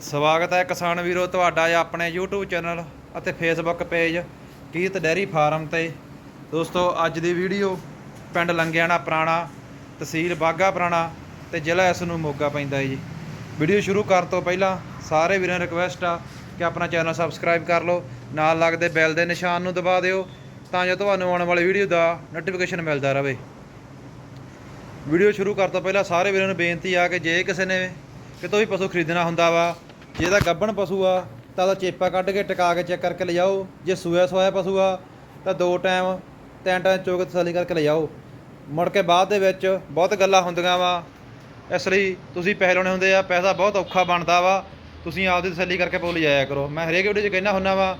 ਸਵਾਗਤ ਹੈ ਕਿਸਾਨ ਵੀਰੋ, ਤੁਹਾਡਾ ਆਪਣੇ YouTube ਚੈਨਲ ਅਤੇ Facebook page Kirat dairy farm ਤੇ। ਦੋਸਤੋ, ਅੱਜ ਦੀ ਵੀਡੀਓ ਪਿੰਡ ਲੰਗਿਆਣਾ ਪੁਰਾਣਾ, ਤਹਿਸੀਲ ਬਾਗਾ ਪੁਰਾਣਾ ਤੇ ਜ਼ਿਲ੍ਹਾ ਇਸ ਨੂੰ ਮੋਗਾ ਪੈਂਦਾ ਹੈ ਜੀ। ਵੀਡੀਓ ਸ਼ੁਰੂ ਕਰਨ ਤੋਂ ਪਹਿਲਾਂ ਸਾਰੇ ਵੀਰਾਂ ਨੂੰ ਰਿਕਵੈਸਟ ਆ ਕਿ ਆਪਣਾ ਚੈਨਲ ਸਬਸਕ੍ਰਾਈਬ ਕਰ ਲਓ, ਨਾਲ ਲੱਗਦੇ ਬੈਲ ਦੇ ਨਿਸ਼ਾਨ ਨੂੰ ਦਬਾ ਦਿਓ ਤਾਂ ਜੋ ਤੁਹਾਨੂੰ ਆਉਣ ਵਾਲੀ ਵੀਡੀਓ ਦਾ ਨੋਟੀਫਿਕੇਸ਼ਨ ਮਿਲਦਾ ਰਹੇ। ਵੀਡੀਓ ਸ਼ੁਰੂ ਕਰਨ ਤੋਂ ਪਹਿਲਾਂ ਸਾਰੇ ਵੀਰਾਂ ਨੂੰ ਬੇਨਤੀ ਆ ਕਿ ਜੇ ਕਿਸੇ ਨੇ ਕਿਤੋਂ ਵੀ ਪਸ਼ੂ ਖਰੀਦਣਾ ਹੁੰਦਾ ਵਾ ਜੇ ਇਹਦਾ ਗੱਭਣ ਪਸ਼ੂ ਆ, ਤਾਂ ਉਹਦਾ ਚੇਪਾ ਕੱਢ ਕੇ ਟਿਕਾ ਕੇ ਚੈੱਕ ਕਰਕੇ ਲਿਜਾਓ। ਜੇ ਸੂਆ ਸੋਇਆ ਪਸ਼ੂ ਆ, ਤਾਂ ਦੋ ਟਾਈਮ, ਤਿੰਨ ਟਾਈਮ ਚੋਕ ਤਸੱਲੀ ਕਰਕੇ ਲਿਜਾਓ। ਮੁੜ ਕੇ ਬਾਅਦ ਦੇ ਵਿੱਚ ਬਹੁਤ ਗੱਲਾਂ ਹੁੰਦੀਆਂ ਵਾ। ਇਸ ਲਈ ਤੁਸੀਂ ਪੈਸੇ ਲਾਉਣੇ ਹੁੰਦੇ ਆ, ਪੈਸਾ ਬਹੁਤ ਔਖਾ ਬਣਦਾ ਵਾ। ਤੁਸੀਂ ਆਪਦੀ ਤਸੱਲੀ ਕਰਕੇ ਪਸ਼ੂ ਲਿਜਾਇਆ ਕਰੋ। ਮੈਂ ਹਰੇਕ ਵੀਡੀਓ 'ਚ ਕਹਿਣਾ ਹੁੰਦਾ ਵਾ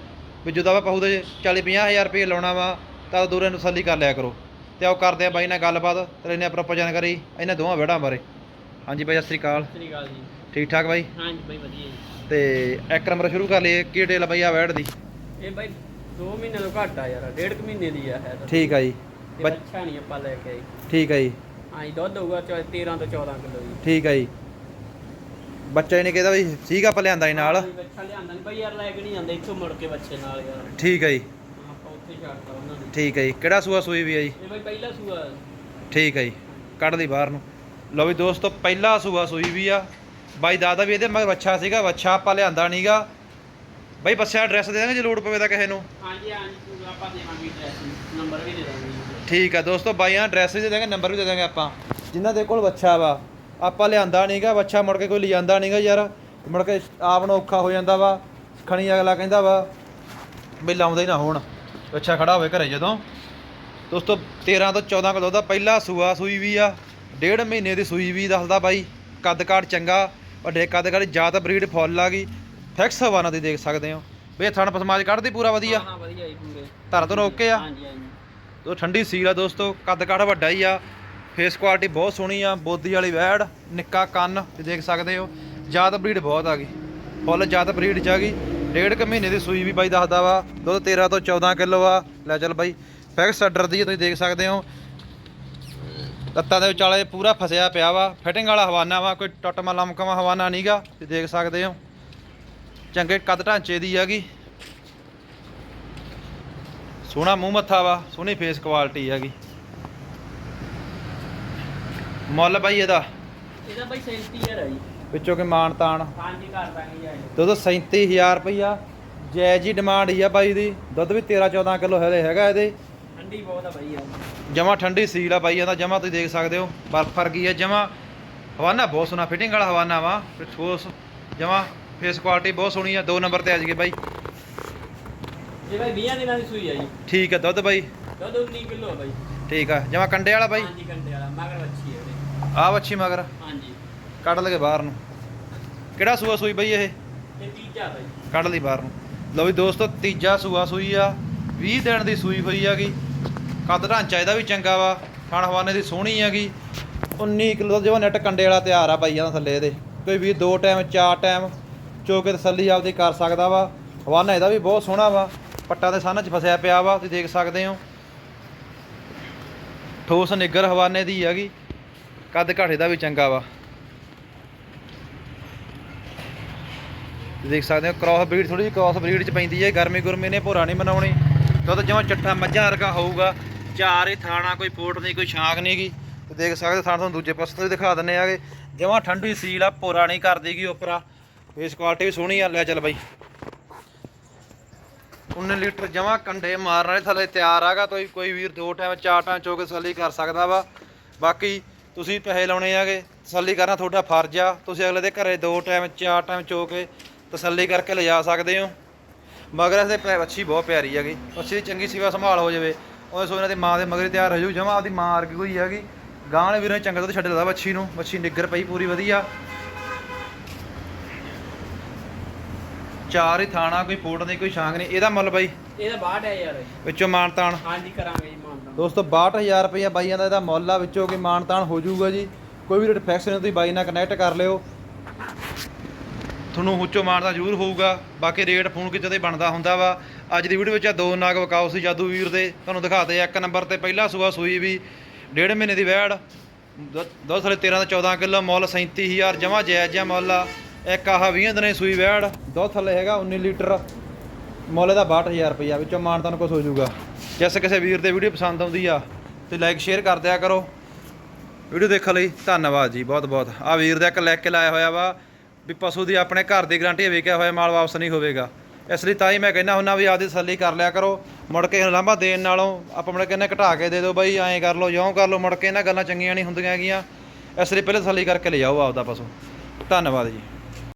ਵੀ ਜਦੋਂ ਆਪਾਂ ਪਸ਼ੂ ਦੇ 40 ਹਜ਼ਾਰ ਰੁਪਏ ਲਾਉਣਾ ਵਾ, ਤਾਂ ਦੂਰੇ ਨੂੰ ਤਸੱਲੀ ਕਰ ਲਿਆ ਕਰੋ। ਤੇ ਆਓ ਕਰਦੇ ਆ ਬਾਈ ਨਾਲ ਗੱਲਬਾਤ, ਤੇ ਲੈਨੇ ਪ੍ਰੋਪਰ ਜਾਣਕਾਰੀ। ਇਹਨਾਂ ਦੋਵਾਂ ਵਿਹੜਾਂ ਬਾਰੇ। ਹਾਂਜੀ ਬਾਈ, ਸਤਿ ਸ੍ਰੀ ਅਕਾਲ। ਸਤਿ ਸ੍ਰੀ ਅਕਾਲ ਜੀ। ਠੀਕ ਠਾਕ ਬਾਈ? ਹਾਂਜੀ ਬਾਈ ਵਧੀਆ ਜੀ। ਤੇ ਇੱਕ ਨੰਬਰ ਸ਼ੁਰੂ ਕਰ ਲਈਏ ਕੀ ਡੇਲ ਬਾਈ ਆ ਵੈੜ ਦੀ? ਇਹ ਬਾਈ 2 ਮਹੀਨੇ ਤੋਂ ਘੱਟ ਆ ਯਾਰ ਡੇਢ ਕੁ ਮਹੀਨੇ ਦੀ ਆ ਹੈ ਤਾਂ। ਠੀਕ ਆ ਜੀ। ਇਹ ਬੱਚ- ਨਹੀਂ ਆਪਾਂ ਲੈ ਕੇ ਆਏ ਠੀਕ ਆ ਜੀ। ਹਾਂਜੀ ਦੁੱਧ ਹੋਊਗਾ ਚੌ- 13 ਤੋਂ 14 ਕਿਲੋ ਜੀ। ਠੀਕ ਆ ਜੀ। ਬੱਚਾ ਨੇ ਕਿਹਦਾ ਵੀ ਸੀਗਾ ਆਪਾਂ ਲਿਆਂਦਾ ਨਾਲ। ਹਾਂਜੀ, ਬੱਚਾ ਲਿਆਂਦਾ ਨਹੀਂ ਬਾਈ ਯਾਰ ਲੈ ਕੇ ਨਹੀਂ ਜਾਂਦੇ ਇੱਥੋਂ ਮੁੜ ਕੇ ਬੱਚੇ ਨਾਲ ਯਾਰ। ਠੀਕ ਆ ਜੀ। ਆਪਾਂ ਉੱਥੇ ਛੱਡਤਾ ਉਹਨਾਂ ਨੇ। ਠੀਕ ਆ ਜੀ। ਕਿਹੜਾ ਸੂਆ ਸੂਈ ਵੀ ਆ ਜੀ? ਇਹ ਬਾਈ ਪਹਿਲਾ ਸੂਆ। ਠੀਕ ਆ ਜੀ। ਕੱਢ ਲਈ ਬਾਹਰ ਨੂੰ। ਲਓ ਵੀ ਦੋਸਤੋ ਪਹਿਲਾ ਸੂਆ ਸੂਈ ਵੀ ਆ। ਬਾਈ ਦਾਦਾ ਵੀ ਇਹਦੇ ਮਗਰ ਬੱਚਾ ਸੀਗਾ ਬੱਚਾ ਆਪਾਂ ਲਿਆਂਦਾ ਨਹੀਂਗਾ ਬਾਈ ਬੱਚਾ ਐਡਰੈਸ ਦੇ ਦਾਂਗੇ ਜੇ ਲੋੜ ਪਵੇ ਤਾਂ ਕਿਸੇ ਨੂੰ। ਹਾਂਜੀ ਹਾਂਜੀ ਪੂਰਾ ਆਪਾਂ ਦੇਵਾਂਗੇ ਐਡਰੈਸ ਨੰਬਰ ਵੀ ਦੇ ਦਾਂਗੇ। ਠੀਕ ਆ ਦੋਸਤੋ ਬਾਈਆਂ ਐਡਰੈਸ ਵੀ ਦੇ ਦਾਂਗੇ ਨੰਬਰ ਵੀ ਦੇ ਦਾਂਗੇ ਆਪਾਂ। ਜਿਨ੍ਹਾਂ ਦੇ ਕੋਲ ਬੱਚਾ ਵਾ ਆਪਾਂ ਲਿਆਂਦਾ ਨਹੀਂਗਾ ਬੱਚਾ ਮੁੜ ਕੇ ਕੋਈ ਲਿਜਾਂਦਾ ਨਹੀਂਗਾ ਯਾਰ। ਮੁੜ ਕੇ ਆਪ ਨੂੰ ਔਖਾ ਹੋ ਜਾਂਦਾ ਵਾ। ਖਣੀ ਅਗਲਾ ਕਹਿੰਦਾ ਵਾ ਵੀ ਲਾਉਂਦੇ ਹੀ ਨਾ ਹੋਣ। ਬੱਚਾ ਖੜਾ ਹੋਵੇ ਘਰੇ ਜਦੋਂ। ਦੋਸਤੋ 13 ਤੋਂ 14 ਕਿਲੋ ਦਾ ਪਹਿਲਾ ਸੂਆ ਸੂਈ ਵੀ ਆ। ਡੇਢ ਮਹੀਨੇ ਦੀ ਸੂਈ ਵੀ ਦੱਸਦਾ ਬਾਈ। ਕੱਦ ਕਾਠ ਚੰਗਾ। ਵੱਡੇ ਕੱਦ ਕਾਠ ਜਾਤ ਬਰੀਡ ਫੁੱਲ ਆ ਗਈ। ਫਿਕਸ ਹਵਾਨਾ ਦੀ ਦੇਖ ਸਕਦੇ ਹੋ। ਵੀ ਥਣ ਪਸਮਾਜ ਕੱਢਦੀ ਪੂਰਾ ਵਧੀਆ। ਹਾਂ ਹਾਂ ਵਧੀਆ ਜੀ ਪੂਰੇ। ਧਰ ਤੋਂ ਓਕੇ ਆ। ਹਾਂਜੀ ਹਾਂਜੀ। ਤੋ ਠੰਡੀ ਸੀਲ ਆ ਦੋਸਤੋ ਕੱਦ ਕਾਠ ਵੱਡਾ ਹੀ ਆ। ਫੇਸ ਕੁਆਲਿਟੀ ਬਹੁਤ ਸੋਹਣੀ ਆ ਬੋਦੀ ਵਾਲੀ ਵੈੜ ਨਿੱਕਾ ਕੰਨ ਤੇ ਦੇਖ ਸਕਦੇ ਹੋ। ਜਾਤ ਬਰੀਡ ਬਹੁਤ ਆ ਗਈ। ਫੁੱਲ ਜਾਤ ਬਰੀਡ ਚ ਆ ਗਈ। ਡੇਢ ਕੁ ਮਹੀਨੇ ਦੀ ਸੂਈ ਵੀ ਬਾਈ ਦੱਸਦਾ ਵਾ। ਦੁੱਧ 13 ਤੋਂ 14 ਕਿਲੋ ਆ। ਲੈ ਚੱਲ ਬਾਈ। ਫਿਕਸ ਆਰਡਰ ਦੀ ਤੁਸੀਂ ਦੇਖ ਸਕਦੇ ਹੋ। ਲੱਤਾਂ ਦੇ ਵਿਚਾਲੇ ਪੂਰਾ ਫਸਿਆ ਪਿਆ ਵਾ। ਫਿਟਿੰਗ ਵਾਲਾ ਹਵਾਨਾ ਵਾ ਕੋਈ ਟੁੱਟਮਾ ਲਮਕਮਾ ਹਵਾਨਾ ਨਹੀਂਗਾ ਤੁਸੀਂ ਦੇਖ ਸਕਦੇ ਹੋ। ਚੰਗੇ ਕੱਦ ਢਾਂਚੇ ਦੀ ਹੈਗੀ। ਸੋਹਣਾ ਮੂੰਹ ਮੱਥਾ ਵਾ ਸੋਹਣੀ ਫੇਸ ਕੁਆਲਿਟੀ ਹੈਗੀ। ਮੁੱਲ ਬਾਈ ਇਹਦਾ? ਇਹਦਾ ਬਾਈ 37000 ਆ ਜੀ। ਵਿੱਚੋਂ ਕਿ ਮਾਨ ਤਾਨ ਹਾਂਜੀ ਕਰ ਦਾਂਗੇ ਜੀ ਦੁੱਧ 37000 ਰੁਪਈਆ। ਜੈ ਜੀ ਡਿਮਾਂਡ ਹੀ ਆ ਬਾਈ ਦੀ। ਦੁੱਧ ਵੀ 13 14 ਕਿਲੋ ਹਲੇ ਹੈਗਾ ਇਹਦੇ। ਠੰਡੀ ਬਹੁਤ ਆ ਬਾਈ ਯਾਰ। ਜਮਾ ਠੰਡੀ ਸੀਲ ਆ ਬਾਈ ਇਹਦਾ ਜਮਾ ਤੁਸੀਂ ਦੇਖ ਸਕਦੇ ਹੋ ਬਰਫ ਵਰਗੀ ਆ ਜਮਾ। ਹਵਾਨਾ ਬਹੁਤ ਸੋਹਣਾ ਫਿਟਿੰਗ ਵਾਲਾ ਹਵਾਨਾ ਵਾ ਠੋਸ ਜਮਾ ਫੇਸ ਕੁਆਲਿਟੀ ਬਹੁਤ ਸੋਹਣੀ ਆ ਦੋ ਨੰਬਰ ਤੇ ਆ ਜਗੇ ਬਾਈ। ਇਹ ਬਾਈ 20 ਦਿਨਾਂ ਦੀ ਸੂਈ ਆ ਜੀ। ਠੀਕ ਆ ਦੁੱਧ ਬਾਈ। ਦੁੱਧ 19 ਕਿਲੋ ਆ ਬਾਈ। ਠੀਕ ਆ ਜਮਾ ਕੰਡੇ ਵਾਲਾ ਬਾਈ। ਹਾਂਜੀ ਘੰਟੇ ਵਾਲਾ ਮਗਰ ਵੱਛੀ ਵੀਰੇ ਆ ਵੱਛੀ ਮਗਰ। ਹਾਂਜੀ। ਕੱਢ ਲਗੇ ਬਾਹਰ ਨੂੰ। ਕਿਹੜਾ ਸੂਆ ਸੂਈ ਬਾਈ ਇਹ? ਤੇ ਤੀਜਾ ਬਾਈ। ਕੱਢ ਲਈ ਬਾਹਰ ਨੂੰ। ਲਓ ਵੀ ਦੋਸਤੋ ਤੀਜਾ ਸੂਆ ਸੂਈ ਆ 20 ਦਿਨ ਦੀ ਸੂਈ ਹੋਈ ਹੈਗੀ। ਕੱਦ ਢਾਂਚਾ ਇਹਦਾ ਵੀ ਚੰਗਾ ਵਾ, ਖਾਣ ਹਵਾਨੇ ਦੀ ਸੋਹਣੀ ਹੈਗੀ। 19 ਕਿਲੋ ਦਾ ਜਿਹਾ ਨੈਟ ਕੰਡੇ ਵਾਲਾ ਤਿਆਰ ਆ ਬਾਈਆਂ ਦਾ ਥੱਲੇ ਇਹਦੇ। ਕੋਈ ਵੀ ਦੋ ਟਾਈਮ ਚਾਰ ਟਾਈਮ ਚੋ ਕੇ ਤਸੱਲੀ ਆਪਦੀ ਕਰ ਸਕਦਾ ਵਾ। ਹਵਾਨਾ ਇਹਦਾ ਵੀ ਬਹੁਤ ਸੋਹਣਾ ਵਾ। ਪੱਟਾ ਦੇ ਸਾਹਨਾਂ 'ਚ ਫਸਿਆ ਪਿਆ ਵਾ, ਤੁਸੀਂ ਦੇਖ ਸਕਦੇ ਹੋ। ਠੋਸ ਨਿੱਗਰ ਹਵਾਨੇ ਦੀ ਹੈਗੀ। ਕੱਦ ਘਾਟੇ ਦਾ ਵੀ ਚੰਗਾ ਵਾ। ਤੁਸੀਂ ਦੇਖ ਸਕਦੇ ਹੋ ਕ੍ਰਾਸ ਬਰੀਡ ਥੋੜੀ ਜਿਹੀ ਕ੍ਰਾਸ ਬਰੀਡ ਚ ਪੈਂਦੀ ਹੈ। ਗਰਮੀ ਗੁਰਮੀ ਨੇ ਭੋਰਾ ਨਹੀਂ ਮਨਾਉਣੀ। ਦੁੱਧ ਜਿਵੇਂ ਚੱਠਾ ਮੱਝਾਂ ਵਰਗਾ ਹੋਊਗਾ। ਚਾਰ ਹੀ ਥਾਣਾ, ਕੋਈ ਪੋਟ ਨਹੀਂ, ਕੋਈ ਛਾਂਕ ਨਹੀਂ ਗੀ ਤੇ ਦੇਖ ਸਕਦੇ ਹੋ ਤੁਹਾਨੂੰ ਦੂਜੇ ਪਾਸੇ ਤੋਂ ਵੀ ਦਿਖਾ ਦਿੰਨੇ ਆਗੇ। ਜਿਵੇਂ ਠੰਡੀ ਸੀਲ ਆ ਭੋਰਾ ਨਹੀਂ ਕਰਦੀਗੀ ਉਪਰਾ। ਫੇਸ ਕੁਆਲਿਟੀ ਵੀ ਸੋਹਣੀ ਆ, ਲੈ ਚੱਲ ਬਾਈ। 19 ਲੀਟਰ ਜਮਾ ਕੰਡੇ ਮਾਰਨ ਵਾਲੇ ਥੱਲੇ ਤਿਆਰ ਆਗਾ, ਕੋਈ ਕੋਈ ਵੀਰ ਦੋ ਟਾਈਮ ਚਾਰ ਟਾਈਮ ਚੋ ਕੇ ਤਸੱਲੀ ਕਰ ਸਕਦਾ ਵਾ। ਬਾਕੀ ਤੁਸੀਂ ਪੈਸੇ ਲਾਉਣੇ ਆਗੇ, ਤਸੱਲੀ ਕਰਨਾ ਤੁਹਾਡਾ ਫਰਜ਼ ਆ। ਤੁਸੀਂ ਅਗਲੇ ਦੇ ਘਰੇ ਦੋ ਟਾਈਮ ਚਾਰ ਟਾਈਮ ਚੋ ਕੇ ਤਸੱਲੀ ਕਰਕੇ ਲਿਜਾ ਸਕਦੇ ਹੋ। ਮਗਰ ਇਹਦੇ ਪੈ ਅੱਛੀ ਬਹੁਤ ਪਿਆਰੀ ਹੈਗੀ। ਅੱਛੀ ਦੀ ਚੰਗੀ ਸੇਵਾ ਸੰਭਾਲ ਹੋ ਜਾਵੇ। ਉਹ ਸੋ ਇਹਨਾਂ ਦੀ ਮਾਂ ਦੇ ਮਗਰ ਤਿਆਰ ਹੋ ਜੂ ਜਮਾ ਆਪਦੀ ਮਾਂ ਵਰਗੀ ਕੋਈ ਹੈਗੀ। ਗਾਂ ਵਾਲੇ ਵੀਰਾਂ ਨੇ ਚੰਗਾ ਦੁੱਧ ਛੱਡ ਦਿੱਤਾ ਬੱਚੀ ਨੂੰ। ਬੱਚੀ ਨਿੱਗਰ ਪਈ ਪੂਰੀ ਵਧੀਆ। ਚਾਰ ਹੀ ਥਾਣਾ ਕੋਈ ਪੋਟ ਨਹੀਂ ਕੋਈ ਛਾਂਗ ਨਹੀਂ। ਇਹਦਾ ਮੁੱਲ ਬਾਈ? ਇਹਦਾ ਬਾਹਟ ਹੈ ਯਾਰ ਵਿੱਚੋਂ ਮਾਨਤਾਨ ਹਾਂਜੀ ਕਰਾਂਗੇ ਜੀ ਮਾਨਤਾ ਦੋਸਤੋ 62000 ਰੁਪਇਆ ਬਾਈਆਂ ਦਾ ਇਹਦਾ ਮੁੱਲ ਆ ਵਿੱਚੋਂ ਕਿ ਮਾਨਤਾਨ ਹੋ ਜਾਊਗਾ ਜੀ। ਕੋਈ ਵੀ ਰੇਟ ਫਿਕਸ ਨਹੀਂ ਤੁਸੀਂ ਬਾਈ ਨਾਲ ਕਨੈਕਟ ਕਰ ਲਿਓ। ਤੁਹਾਨੂੰ ਹੁੱਚੋ ਮਾਰਦਾ ਜ਼ਰੂਰ ਹੋਊਗਾ। ਬਾਕੀ ਰੇਟ ਫੋਨ ਕਿਤੇ ਤੇ ਬਣਦਾ ਹੁੰਦਾ ਵਾ। ਅੱਜ ਦੀ ਵੀਡੀਓ ਵਿੱਚ ਆ ਦੋ ਨਾਗ ਵਕਾਉ ਸੀ ਜਾਦੂ ਵੀਰ ਦੇ। ਤੁਹਾਨੂੰ ਦਿਖਾਤੇ ਇੱਕ ਨੰਬਰ ਤੇ ਪਹਿਲਾ ਸੂਆ ਸੂਈ ਵੀ। ਡੇਢ ਮਹੀਨੇ ਦੀ ਵੈੜ। ਦੋ ਸਾਲੇ 13 ਤੋਂ 14 ਕਿਲੋ, ਮੁੱਲ 37000 ਜਮਾ ਜਾਇਜ਼ ਜਿਹਾ ਮੁੱਲ। ਆ ਇੱਕ ਆਹ 20 ਦਿਨੇ ਸੂਈ ਵੈੜ। ਦੋ ਥੱਲੇ ਹੈਗਾ 19 ਲੀਟਰ। ਮੁੱਲ ਦਾ 62000 ਰੁਪਇਆ ਵਿੱਚੋਂ ਮਾਨ ਤੁਹਾਨੂੰ ਕੁਝ ਹੋ ਜਾਊਗਾ। ਜਿਸ ਕਿਸੇ ਵੀਰ ਤੇ ਵੀਡੀਓ ਪਸੰਦ ਆਉਂਦੀ ਆ, ਤੇ ਲਾਈਕ ਸ਼ੇਅਰ ਕਰ ਦਿਆ ਕਰੋ। ਵੀਡੀਓ ਦੇਖਣ ਲਈ ਧੰਨਵਾਦ ਜੀ ਬਹੁਤ ਬਹੁਤ ਆ ਵੀਰ ਦਾ ਇੱਕ ਲੈ ਕੇ ਲਾਇਆ ਹੋਇਆ ਵਾ। ਵੀ ਪਸ਼ੂ ਦੀ ਆਪਣੇ ਘਰ ਦੀ ਗਾਰੰਟੀ ਵੇਖਿਆ ਹੋਇਆ ਮਾਲ ਵਾਪਸ ਨਹੀਂ ਹੋਵੇਗਾ। ਇਸ ਲਈ ਤਾਂ ਹੀ ਮੈਂ ਕਹਿੰਦਾ ਹੁੰਦਾ ਵੀ ਆਪਦੀ ਤਸੱਲੀ ਕਰ ਲਿਆ ਕਰੋ। ਮੁੜ ਕੇ ਲਾਂਭਾ ਦੇਣ ਨਾਲੋਂ ਆਪਾਂ ਮੁੜ ਕੇ ਇਹਨੇ ਘਟਾ ਕੇ ਦੇ ਦਿਓ ਬਾਈ, ਐਂ ਕਰ ਲਓ ਜਿਉਂ ਕਰ ਲਓ, ਮੁੜ ਕੇ ਇਹਨਾਂ ਗੱਲਾਂ ਚੰਗੀਆਂ ਨਹੀਂ ਹੁੰਦੀਆਂ ਹੈਗੀਆਂ। ਇਸ ਲਈ ਪਹਿਲੇ ਤਸੱਲੀ ਕਰਕੇ ਲੈ ਜਾਓ ਆਪਦਾ ਪਸ਼ੂ। ਧੰਨਵਾਦ ਜੀ।